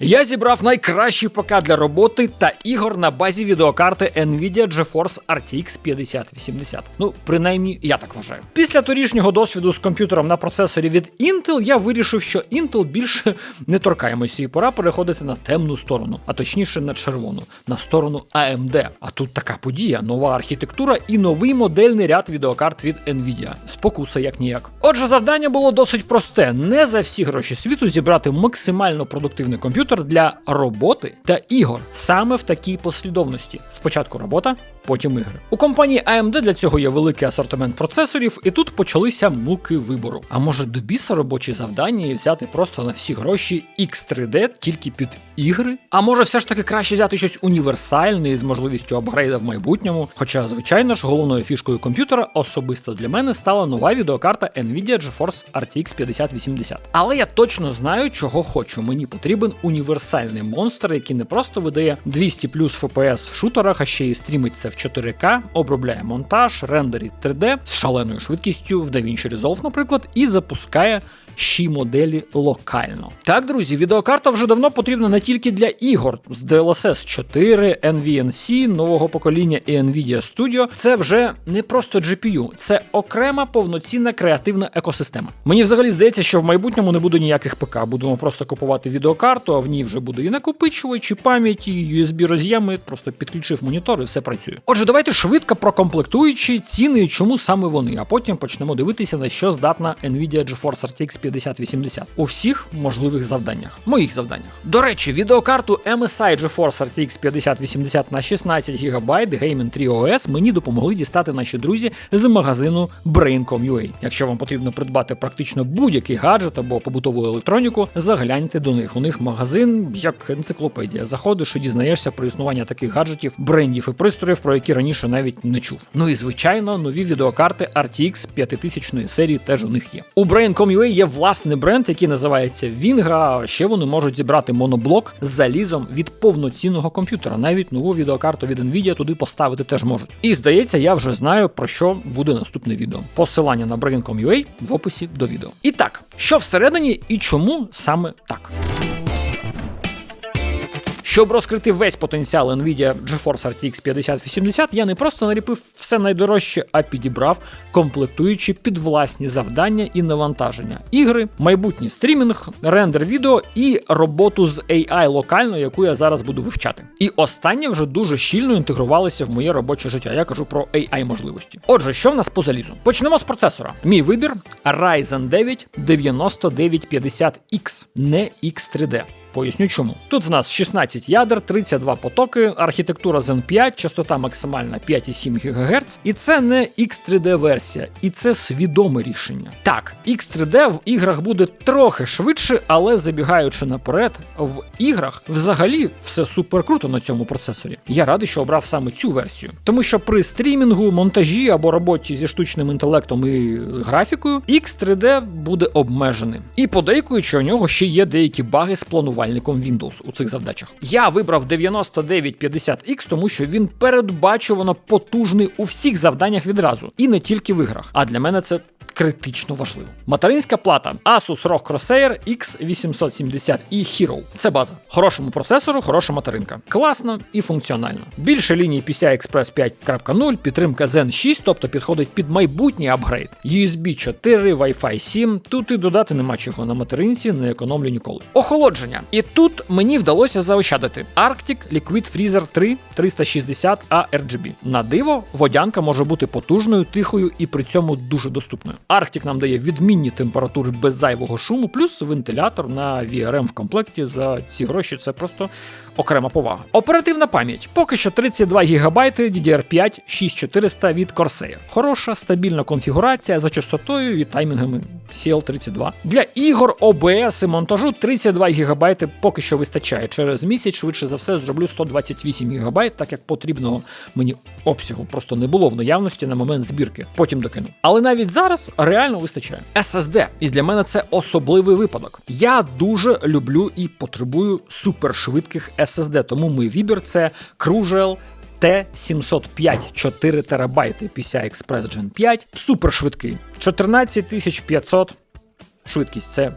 Я зібрав найкращий ПК для роботи та ігор на базі відеокарти Nvidia GeForce RTX 5080. Ну, принаймні, я так вважаю. Після торішнього досвіду з комп'ютером на процесорі від Intel я вирішив, що Intel більше не торкаємося і пора переходити на темну сторону, а точніше на червону, на сторону AMD. А тут така подія, нова архітектура і новий модельний ряд відеокарт від Nvidia. Спокуса як ніяк. Отже, завдання було досить просте: не за всі гроші світу зібрати максимально продуктивний комп'ютер для роботи та ігор саме в такій послідовності. Спочатку робота, потім ігри. У компанії AMD для цього є великий асортимент процесорів, і тут почалися муки вибору. А може до біса робочі завдання і взяти просто на всі гроші X3D тільки під ігри? А може все ж таки краще взяти щось універсальне із можливістю апгрейда в майбутньому? Хоча, звичайно ж, головною фішкою комп'ютера особисто для мене стала нова відеокарта Nvidia GeForce RTX 5080. Але я точно знаю, чого хочу. Мені потрібен універсальний монстр, який не просто видає 200 плюс FPS в шутерах, а ще й стрімить це в 4К, обробляє монтаж, рендерить 3D з шаленою швидкістю в DaVinci Resolve, наприклад, і запускає щі моделі локально. Так, друзі, відеокарта вже давно потрібна не тільки для ігор з DLSS 4, NVNC, нового покоління і Nvidia Studio. Це вже не просто GPU, це окрема повноцінна креативна екосистема. Мені взагалі здається, що в майбутньому не буде ніяких ПК. Будемо просто купувати відеокарту, а в ній вже буде і накопичувач, і пам'ять, і USB роз'єми. Просто підключив монітор і все працює. Отже, давайте швидко прокомплектуючи ціни і чому саме вони, а потім почнемо дивитися на що здатна Nvidia GeForce RTX 5080 у всіх можливих завданнях. Моїх завданнях. До речі, відеокарту MSI GeForce RTX 5080 на 16 ГБ Gaming 3 OS мені допомогли дістати наші друзі з магазину Brain.com.ua. Якщо вам потрібно придбати практично будь-який гаджет або побутову електроніку, загляньте до них. У них магазин як енциклопедія. Заходиш і дізнаєшся про існування таких гаджетів, брендів і пристроїв, про які раніше навіть не чув. Ну і звичайно, нові відеокарти RTX 5000 серії теж у них є. У Brain.com.ua є власний бренд, який називається Вінгра, Ще вони можуть зібрати моноблок з залізом від повноцінного комп'ютера. Навіть нову відеокарту від Nvidia туди поставити теж можуть. І здається, я вже знаю про що буде наступне відео. Посилання на Brain.com.ua в описі до відео. І так, що всередині і чому саме так. Щоб розкрити весь потенціал Nvidia GeForce RTX 5080, я не просто наліпив все найдорожче, а підібрав, комплектуючи під власні завдання і навантаження, ігри, майбутній стрімінг, рендер відео і роботу з AI локально, яку я зараз буду вивчати. І останнє вже дуже щільно інтегрувалося в моє робоче життя. Я кажу про AI можливості. Отже, що в нас по залізу? Почнемо з процесора. Мій вибір Ryzen 9 9950X, не X3D. Поясню чому. Тут в нас 16 ядер, 32 потоки, архітектура Zen 5, частота максимальна 5,7 ГГц. І це не X3D версія, і це свідоме рішення. Так, X3D в іграх буде трохи швидше, але забігаючи наперед, в іграх взагалі все супер круто на цьому процесорі. Я радий, що обрав саме цю версію. Тому що при стрімінгу, монтажі або роботі зі штучним інтелектом і графікою, X3D буде обмеженим. І подейкуючи, у нього ще є деякі баги з плануванням Windows у цих завдачах. Я вибрав 9950X, тому що він передбачувано потужний у всіх завданнях відразу, і не тільки в іграх. А для мене це. Критично важливо. Материнська плата Asus ROG Corsair X870 і Hero. Це база. Хорошому процесору, хороша материнка. Класно і функціонально. Більше ліній PCI Express 5.0, підтримка Zen 6, тобто підходить під майбутній апгрейд. USB 4, Wi-Fi 7. Тут і додати нема чого на материнці, не економлю ніколи. Охолодження. І тут мені вдалося заощадити Arctic Liquid Freezer 3 360 a RGB. На диво, водянка може бути потужною, тихою і при цьому дуже доступною. Arctic нам дає відмінні температури без зайвого шуму, плюс вентилятор на VRM в комплекті за ці гроші. Це просто окрема повага. Оперативна пам'ять. Поки що 32 ГБ DDR5 6400 від Corsair. Хороша, стабільна конфігурація за частотою і таймінгами CL32. Для ігор OBS і монтажу 32 ГБ поки що вистачає. Через місяць, швидше за все, зроблю 128 ГБ, так як потрібного мені обсягу просто не було в наявності на момент збірки. Потім докину. Але навіть зараз реально вистачає. SSD. І для мене це особливий випадок. Я дуже люблю і потребую супершвидких SSD, тому мій вибір це Crucial T705 4 ТБ PCI Express Gen 5. Супершвидкий. 14500 швидкість. Це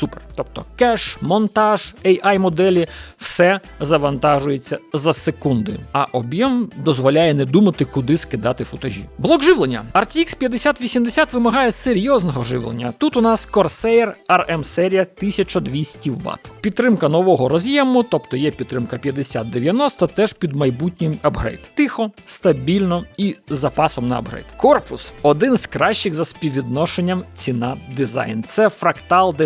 Супер. Тобто кеш, монтаж, AI моделі, все завантажується за секунди, а об'єм дозволяє не думати, куди скидати футажі. Блок живлення. RTX 5080 вимагає серйозного живлення. Тут у нас Corsair RM серія 1200 Вт. Підтримка нового роз'єму, тобто є підтримка 5090, теж під майбутнім апгрейд. Тихо, стабільно і з запасом на апгрейд. Корпус один з кращих за співвідношенням ціна дизайн. Це Fractal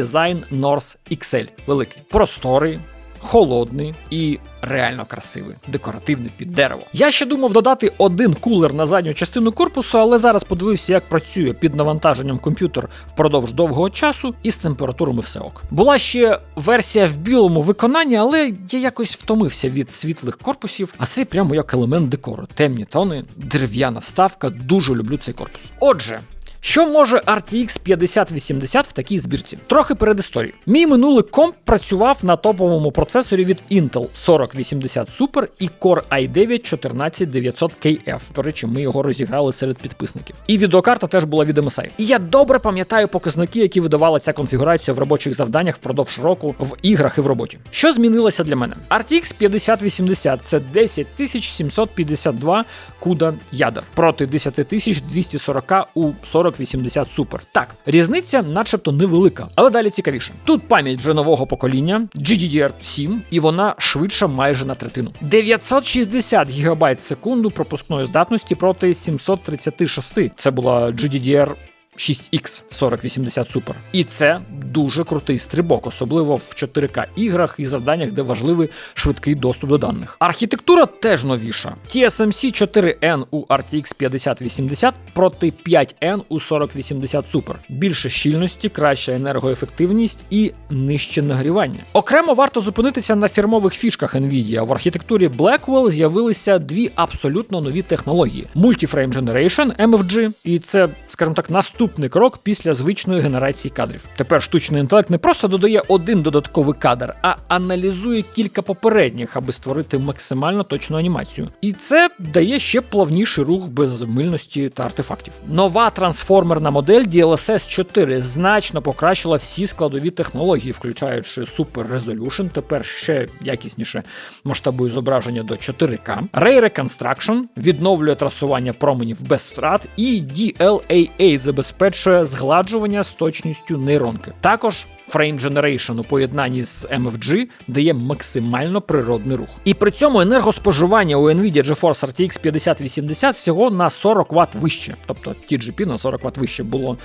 North XL. Великий, просторий, холодний і реально красивий, декоративний під дерево. Я ще думав додати один кулер на задню частину корпусу, але зараз подивився, як працює під навантаженням комп'ютер впродовж довгого часу і з температурами все ок. Була ще версія в білому виконанні, але я якось втомився від світлих корпусів, а це прямо як елемент декору. Темні тони, дерев'яна вставка. Дуже люблю цей корпус. Отже. Що може RTX 5080 в такій збірці? Трохи передісторії. Мій минулий комп працював на топовому процесорі від Intel 4080 Super і Core i9 14900KF. До речі, ми його розіграли серед підписників. І відеокарта теж була від MSI. І я добре пам'ятаю показники, які видавала ця конфігурація в робочих завданнях впродовж року в іграх і в роботі. Що змінилося для мене? RTX 5080 це 10752 куда ядер проти 10240 у 4080 Super. Так, різниця, начебто, невелика, але далі цікавіше. Тут пам'ять вже нового покоління GDDR7, і вона швидша майже на третину. 960 ГБ в секунду пропускної здатності проти 736. Це була GDDR 6X в 4080 Super. І це дуже крутий стрибок, особливо в 4К іграх і завданнях, де важливий швидкий доступ до даних. Архітектура теж новіша. TSMC 4N у RTX 5080 проти 5N у 4080 Super. Більше щільності, краща енергоефективність і нижче нагрівання. Окремо варто зупинитися на фірмових фішках Nvidia. В архітектурі Blackwell з'явилися дві абсолютно нові технології: Multiframe Generation MFG, і це, скажімо так, наступний крок після звичної генерації кадрів. Тепер штучний інтелект не просто додає один додатковий кадр, а аналізує кілька попередніх, аби створити максимально точну анімацію. І це дає ще плавніший рух без мильності та артефактів. Нова трансформерна модель DLSS 4 значно покращила всі складові технології, включаючи Super Resolution, тепер ще якісніше масштабує зображення до 4К, Ray Reconstruction відновлює трасування променів без втрат, і DLAA забезпечує згладжування з точністю нейронки. Також Frame Generation у поєднанні з MFG дає максимально природний рух. І при цьому енергоспоживання у Nvidia GeForce RTX 5080 всього на 40 Вт вище, тобто TGP на 40 Вт вище було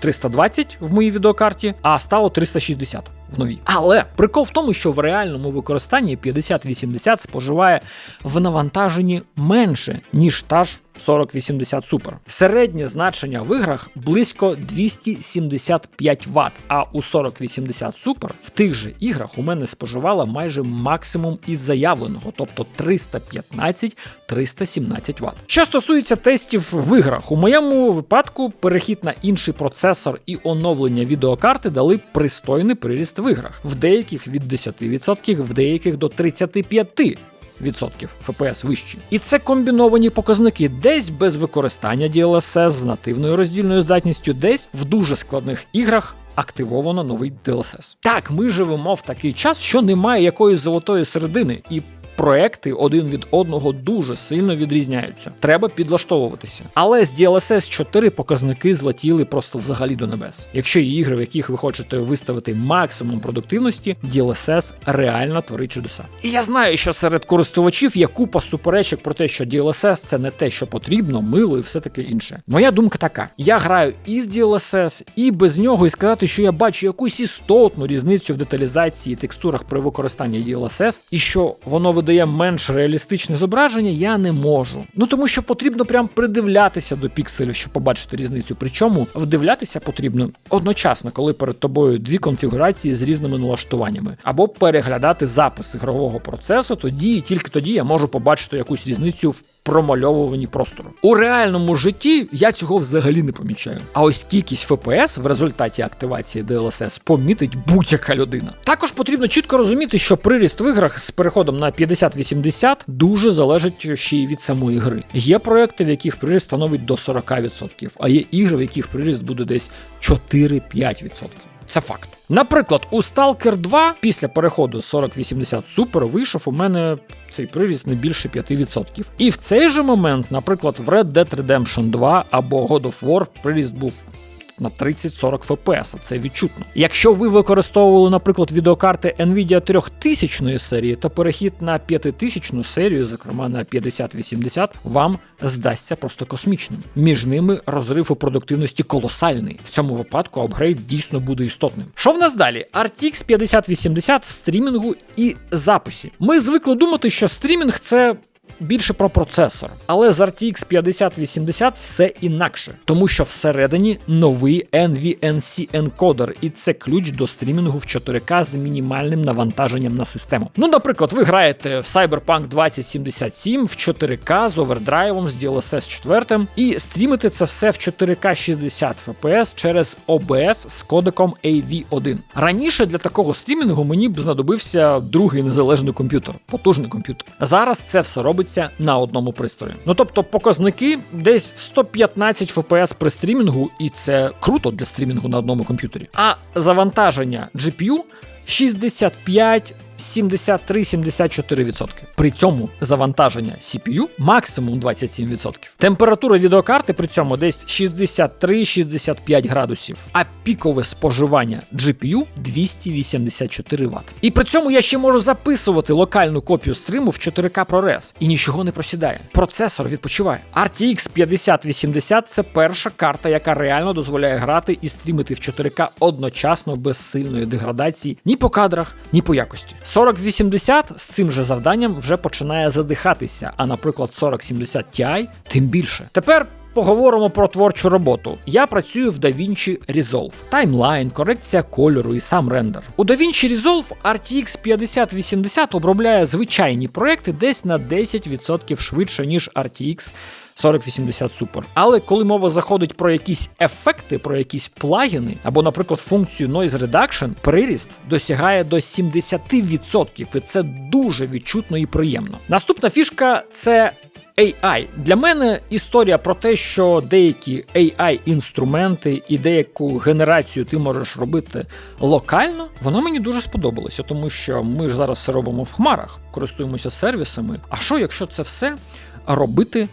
320 в моїй відеокарті, а стало 360 в новій. Але прикол в тому, що в реальному використанні 5080 споживає в навантаженні менше, ніж та ж 4080 Super. Середнє значення в іграх близько 275 Вт, а у 4080 Super в тих же іграх у мене споживала майже максимум із заявленого, тобто 315-317 Вт. Що стосується тестів в іграх, у моєму випадку перехід на інший процесор і оновлення відеокарти дали пристойний приріст в іграх, в деяких від 10%, в деяких до 35%. Відсотків ФПС вищі. І це комбіновані показники десь без використання DLSS з нативною роздільною здатністю, десь в дуже складних іграх. Активовано новий DLSS. Так, ми живемо в такий час, що немає якоїсь золотої середини, і проекти один від одного дуже сильно відрізняються. Треба підлаштовуватися. Але з DLSS 4 показники злетіли просто взагалі до небес. Якщо є ігри, в яких ви хочете виставити максимум продуктивності, DLSS реально творить чудеса. І я знаю, що серед користувачів є купа суперечок про те, що DLSS це не те, що потрібно, мило і все таке інше. Моя думка така: я граю і з DLSS, і без нього, і сказати, що я бачу якусь істотну різницю в деталізації і текстурах при використанні DLSS, і що воно видає менш реалістичне зображення, я не можу. Ну тому що потрібно прям придивлятися до пікселів, щоб побачити різницю. Причому вдивлятися потрібно одночасно, коли перед тобою дві конфігурації з різними налаштуваннями, або переглядати запис ігрового процесу. Тоді і тільки тоді я можу побачити якусь різницю в промальовуванні простору. У реальному житті я цього взагалі не помічаю. А ось кількість FPS в результаті активації DLSS помітить будь-яка людина. Також потрібно чітко розуміти, що приріст в іграх з переходом на 50-80 дуже залежить ще й від самої гри. Є проекти, в яких приріст становить до 40%, а є ігри, в яких приріст буде десь 4-5%. Це факт. Наприклад, у Stalker 2 після переходу з 4080 Super вийшов у мене цей приріст не більше 5%. І в цей же момент, наприклад, в Red Dead Redemption 2 або God of War приріст був на 30-40 FPS, це відчутно. Якщо ви використовували, наприклад, відеокарти Nvidia 3000 серії, то перехід на 5000 серію, зокрема на 5080, вам здасться просто космічним. Між ними розрив у продуктивності колосальний. В цьому випадку апгрейд дійсно буде істотним. Що в нас далі? RTX 5080 в стрімінгу і записі. Ми звикли думати, що стрімінг це більше про процесор. Але з RTX 5080 все інакше, тому що всередині новий NVNC енкодер, і це ключ до стрімінгу в 4К з мінімальним навантаженням на систему. Ну, наприклад, ви граєте в Cyberpunk 2077 в 4К з овердрайвом, з DLSS 4 і стрімите це все в 4К 60 FPS через OBS з кодеком AV1. Раніше для такого стрімінгу мені б знадобився другий незалежний комп'ютер, потужний комп'ютер. Зараз це все робиться на одному пристрої. Ну тобто показники десь 115 FPS при стрімінгу, і це круто для стрімінгу на одному комп'ютері. А завантаження GPU 65 73-74%. При цьому завантаження CPU максимум 27%. Температура відеокарти при цьому десь 63-65 градусів, а пікове споживання GPU 284 Вт. І при цьому я ще можу записувати локальну копію стриму в 4К ProRes і нічого не просідає. Процесор відпочиває. RTX 5080 це перша карта, яка реально дозволяє грати і стрімити в 4К одночасно без сильної деградації ні по кадрах, ні по якості. 4080 з цим же завданням вже починає задихатися, а наприклад 4070 Ti тим більше. Тепер. Поговоримо про творчу роботу. Я працюю в DaVinci Resolve. Таймлайн, корекція кольору і сам рендер. У DaVinci Resolve RTX 5080 обробляє звичайні проекти десь на 10% швидше, ніж RTX 4080 Super. Але коли мова заходить про якісь ефекти, про якісь плагіни, або, наприклад, функцію Noise Reduction, приріст досягає до 70%, і це дуже відчутно і приємно. Наступна фішка це. AI. Для мене історія про те, що деякі AI-інструменти і деяку генерацію ти можеш робити локально, воно мені дуже сподобалося, тому що ми ж зараз все робимо в хмарах, користуємося сервісами. А що, якщо це все робити?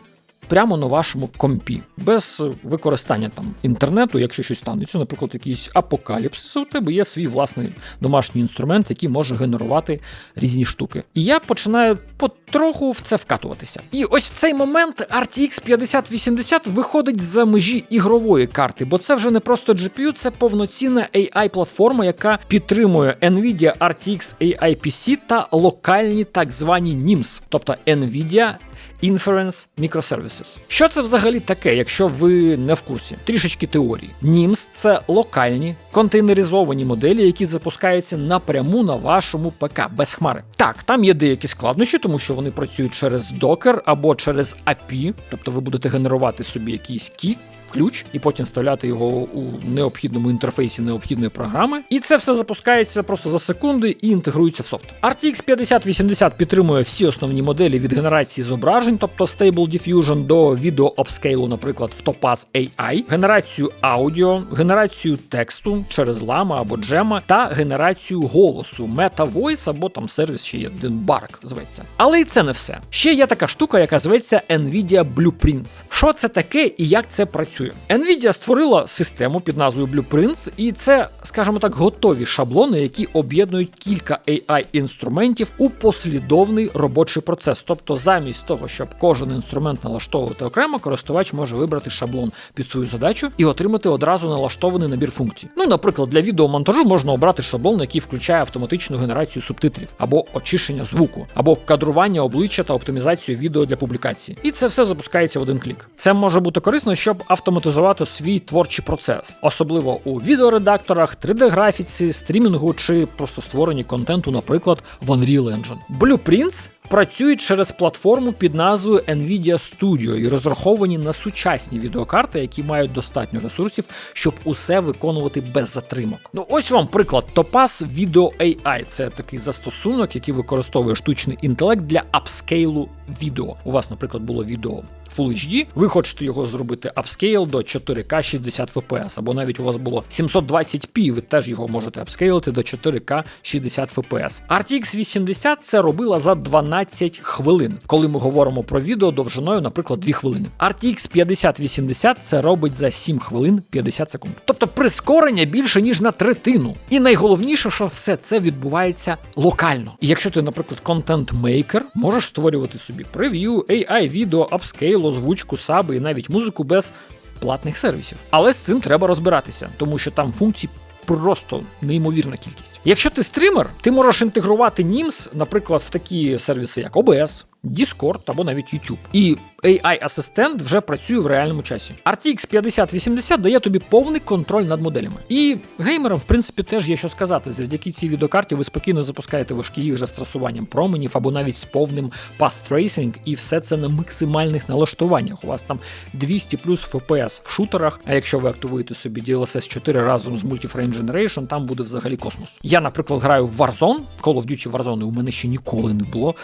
Прямо на вашому компі, без використання там інтернету, якщо щось станеться, наприклад, якийсь апокаліпсис, у тебе є свій власний домашній інструмент, який може генерувати різні штуки. І я починаю потроху в це вкатуватися. І ось в цей момент RTX 5080 виходить за межі ігрової карти, бо це вже не просто GPU, це повноцінна AI-платформа, яка підтримує Nvidia RTX AI PC та локальні так звані NIMS, тобто Nvidia Inference Microservices. Що це взагалі таке, якщо ви не в курсі? Трішечки теорії. NIMS – це локальні контейнеризовані моделі, які запускаються напряму на вашому ПК без хмари. Так, там є деякі складнощі, тому що вони працюють через Docker або через API, тобто ви будете генерувати собі якийсь кіт ключ і потім вставляти його у необхідному інтерфейсі необхідної програми. І це все запускається просто за секунди і інтегрується в софт. RTX 5080 підтримує всі основні моделі від генерації зображень, тобто Stable Diffusion до відео обскейлу, наприклад, в Topaz AI, генерацію аудіо, генерацію тексту через Lama або Gemma та генерацію голосу Meta Voice або там сервіс ще є Bark зветься. Але і це не все. Ще є така штука, яка зветься Nvidia Blueprints. Що це таке і як це працює? Працює. Nvidia створила систему під назвою Blueprints, і це, скажімо так, готові шаблони, які об'єднують кілька AI-інструментів у послідовний робочий процес. Тобто, замість того, щоб кожен інструмент налаштовувати окремо, користувач може вибрати шаблон під свою задачу і отримати одразу налаштований набір функцій. Ну, наприклад, для відеомонтажу можна обрати шаблон, який включає автоматичну генерацію субтитрів, або очищення звуку, або кадрування обличчя та оптимізацію відео для публікації. І це все запускається в один клік. Це може бути корисно, щоб автоматично автоматизувати свій творчий процес, особливо у відеоредакторах, 3D-графіці, стрімінгу чи просто створенні контенту, наприклад, в Unreal Engine. Blueprints працюють через платформу під назвою Nvidia Studio і розраховані на сучасні відеокарти, які мають достатньо ресурсів, щоб усе виконувати без затримок. Ну ось вам приклад Topaz Video AI. Це такий застосунок, який використовує штучний інтелект для апскейлу відео. У вас, наприклад, було відео Full HD, ви хочете його зробити апскейл до 4К 60 FPS, або навіть у вас було 720p, ви теж його можете апскейлити до 4К 60 FPS. RTX 80 це робила за 12 хвилин, коли ми говоримо про відео довжиною, наприклад, 2 хвилини. RTX 5080 це робить за 7 хвилин 50 секунд. Тобто прискорення більше ніж на третину. І найголовніше, що все це відбувається локально. І якщо ти, наприклад, контент-мейкер, можеш створювати собі прев'ю, AI, відео, апскейл, озвучку, саби і навіть музику без платних сервісів. Але з цим треба розбиратися, тому що там функцій просто неймовірна кількість. Якщо ти стример, ти можеш інтегрувати NIMS, наприклад, в такі сервіси, як OBS, Discord або навіть YouTube. І AI-асистент вже працює в реальному часі. RTX 5080 дає тобі повний контроль над моделями. І геймерам, в принципі, теж є що сказати. Завдяки цій відеокарті ви спокійно запускаєте важкі ігри з трасуванням променів або навіть з повним path tracing, і все це на максимальних налаштуваннях. У вас там 200 плюс FPS в шутерах. А якщо ви активуєте собі DLSS 4 разом з Multiframe Generation, там буде взагалі космос. Я, наприклад, граю в Warzone, Call of Duty Warzone у мене ще ніколи не було.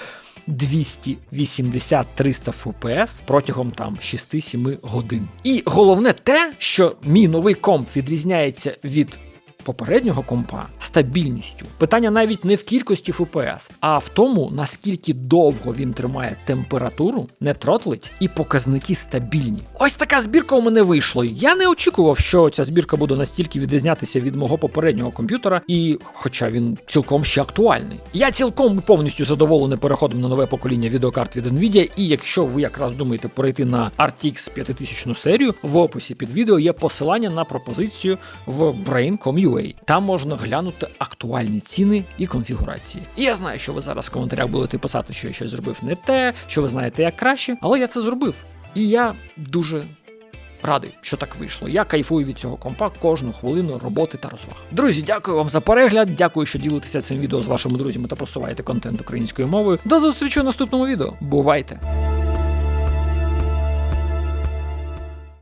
280-300 FPS протягом там 6-7 годин. І головне те, що мій новий комп відрізняється від попереднього компа стабільністю. Питання навіть не в кількості FPS, а в тому, наскільки довго він тримає температуру, не тротлить, і показники стабільні. Ось така збірка у мене вийшла. Я не очікував, що ця збірка буде настільки відрізнятися від мого попереднього комп'ютера, і хоча він цілком ще актуальний. Я цілком повністю задоволений переходом на нове покоління відеокарт від Nvidia, і якщо ви якраз думаєте перейти на RTX 5000 серію, в описі під відео є посилання на пропозицію в Brain.com.ua. Там можна глянути актуальні ціни і конфігурації. І я знаю, що ви зараз в коментарях будете писати, що я щось зробив не те, що ви знаєте як краще, але я це зробив. І я дуже радий, що так вийшло. Я кайфую від цього компа кожну хвилину роботи та розваг. Друзі, дякую вам за перегляд. Дякую, що ділитеся цим відео з вашими друзями та просуваєте контент українською мовою. До зустрічі у наступному відео. Бувайте!